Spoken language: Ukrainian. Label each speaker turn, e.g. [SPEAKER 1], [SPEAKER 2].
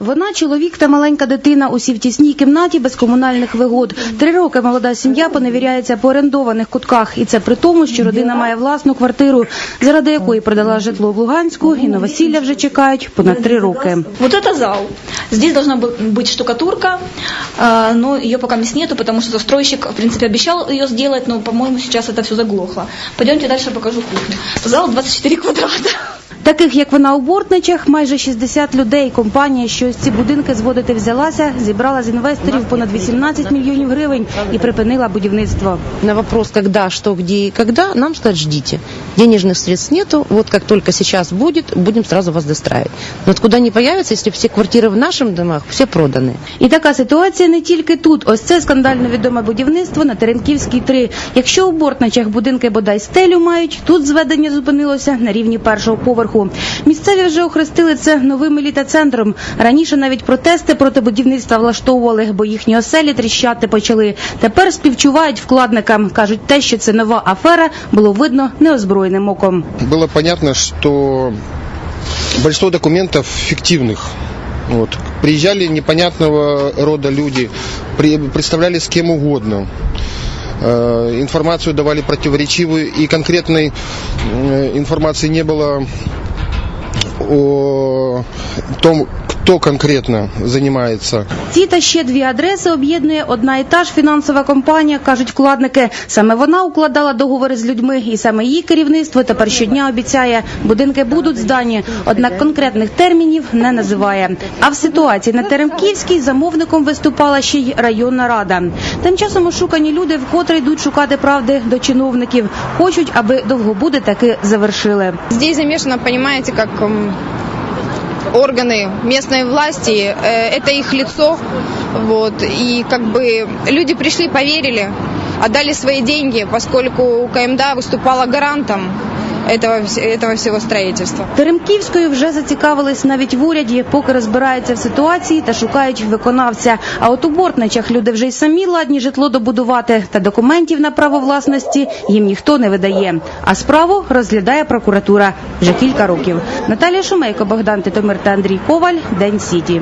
[SPEAKER 1] Вона, чоловік та маленька дитина усі в тісній кімнаті без комунальних вигод. Три роки молода сім'я поневіряється по орендованих кутках. І це при тому, що родина має власну квартиру, заради якої продала житло в Луганську і на весілля вже чекають понад три роки.
[SPEAKER 2] Вот это зал. Здесь должна бы- быть штукатурка, а, но ее пока мест нету, потому что застройщик, в принципе, обещал ее сделать, но, по-моему, сейчас это все заглохло. Пойдемте дальше покажу кухню. Зал 24 квадрата.
[SPEAKER 1] Таких, як вона у Бортничах, майже 60 людей. Компанія, що ці будинки зводити взялася, зібрала з інвесторів понад 18 мільйонів гривень і припинила будівництво.
[SPEAKER 3] На вопрос, коли, що, де и когда, нам сказали, ждите. Денежных средств нету, вот как только сейчас будет, будем сразу вас достраивать. Но откуда они появятся, если все квартиры в наших домах, все проданы?
[SPEAKER 1] І така ситуація не тільки тут. Ось це скандально відоме будівництво на Теремківській 3. Якщо у Бортничах будинки бодай стелю мають, тут зведення зупинилося на рівні першого поверху. Місцеві вже охрестили це новим еліта-центром. Раніше навіть протести проти будівництва влаштовували, бо їхні оселі тріщати почали. Тепер співчувають вкладникам. Кажуть, те, що це нова афера, було видно Неозброєним оком.
[SPEAKER 4] было понятно, что большинство документов фиктивных. Вот. Приезжали непонятного рода люди, представляли с кем угодно. Э, Информацию давали противоречивую, и конкретной э, информации не было о том, кто конкретно занимается
[SPEAKER 1] Ці та ще дві адреси об'єднує одна і та ж фінансова компанія, кажуть вкладники. Саме вона укладала договори з людьми, і саме її керівництво тепер щодня обіцяє, будинки будуть здані, однак конкретних термінів не називає. А в ситуації на Теремківській замовником виступала ще й районна рада. Тим часом ошукані люди вкотре йдуть шукати правди до чиновників. Хочуть, аби довгобуди таки завершили.
[SPEAKER 5] Здесь замешано, понимаете, как органы местной власти, э, это их лицо, вот, и как бы люди пришли, поверили, отдали свои деньги, поскольку КМДА выступала гарантом этого, этого всего строительства.
[SPEAKER 1] Теремківською вже зацікавились навіть в уряді, поки розбираються в ситуації та шукають виконавця. А от у Бортничах люди вже й самі ладні житло добудувати, та документів на право власності їм ніхто не видає. А справу розглядає прокуратура вже кілька років. Наталія Шумейко, Богдан Титомир та Андрій Коваль. День Сіті.